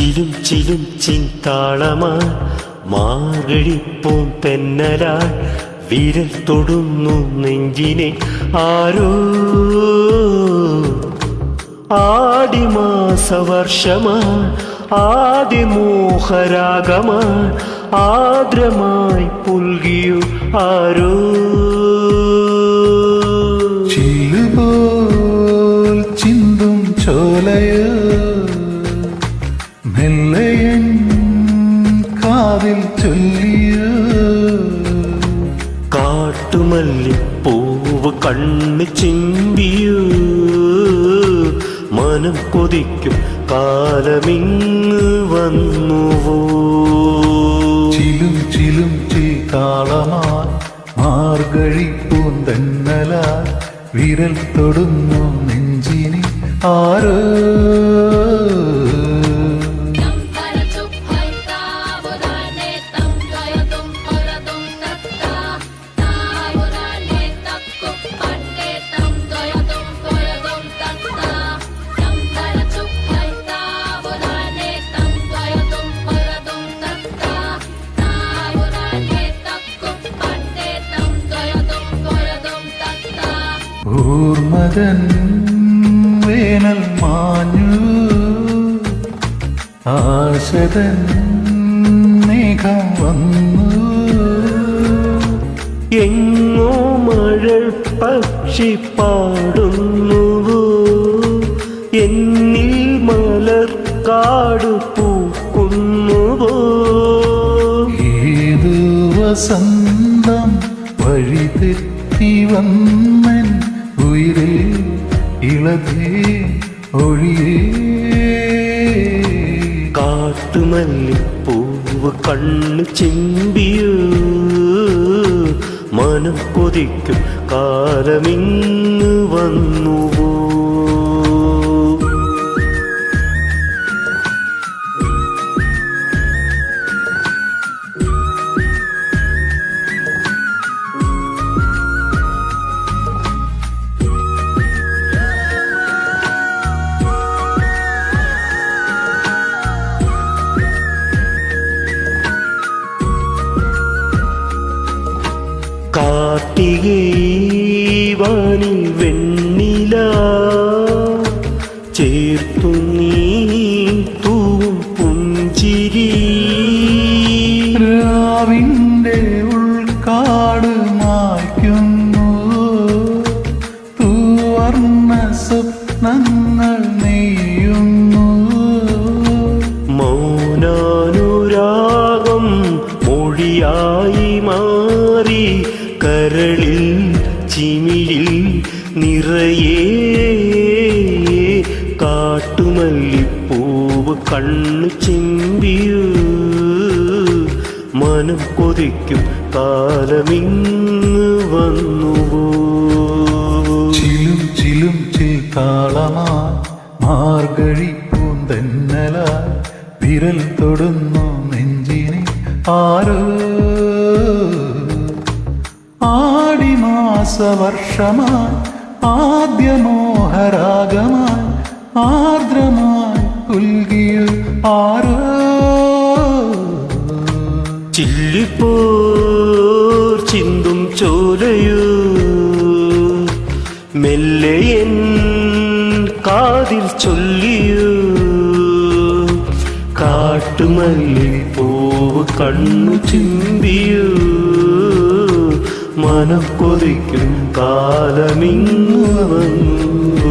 ചിലും ചിലും ചിന്താളമാ. മാർഗഴിപ്പൂം തെന്നലാ വിരൽ തൊടുന്നു നെഞ്ചിനെ ആരോ. ആടിമാസവർഷമാ ആദിമോഹരാഗമാ. ആദ്രമായി പുൽകിയു ആരോ. കാതിൽ ചൊല്ലിയോ. കാട്ടുമല്ലിപ്പൂവ് കണ്ണ് ചിമ്പിയൂ. മനം കൊതിക്കും കാലമിങ്ങ് വന്നുവോ. ചിലും ചിലും ചീതാളമായി മാർഗഴി പൂന്തന്നലായി വിരൽ തൊടുന്നു നെഞ്ചിനി ആരോ. ഊർമതൻ വേനൽ മാഞ്ഞു. ആശതൻ മേഘം വന്നു. എങ്ങോ മഴ പക്ഷി പാടുന്നു. എന്നിൽ മലർക്കാട് പൂക്കുന്നുവോ ഏതു വസന്തം വഴി തെറ്റി വന്നൻ ഉയരിൽ ഇളതേ ഒഴിയേ. കാട്ടുമല്ലിപ്പൂവ് കണ്ണു ചിമ്പിയൂ. മനം കൊതിക്കും കാലമിങ്ങ് വന്നുവോ. കാർത്തികേവാനിൽ വെണ്ണില. ചേർത്തു നീ തൂവും പുഞ്ചിരി. രാവിന്റെ ഉൾക്കാട് നിറയെ കാട്ടുമല്ലിപ്പൂവ് കണ്ണു ചെമ്പിയൂ. മനം കൊതിക്കും കാലമിങ്ങ് വന്നുവോ. ചിലും ചിലും ചിൽത്താളമായി മാർഗഴി പൂന്തന്നലായി വിരൽ തൊടുന്നു നെഞ്ചിനെ ആരോ ആടിമാസവർഷമായി ആദ്യമോഹരാഗമായി ആർദ്രമായി പുൽകിയ ആരോ. ചില്ലിപ്പോർ ചിന്തും ചോലയോ മെല്ലയൻ കാതിൽ ചൊല്ലിയോ. കാട്ടുമല്ലിപ്പൂവ് കണ്ണു ചിമ്പിയോ. മനം കൊതിക്കും കാലമിങ്ങു വന്നു.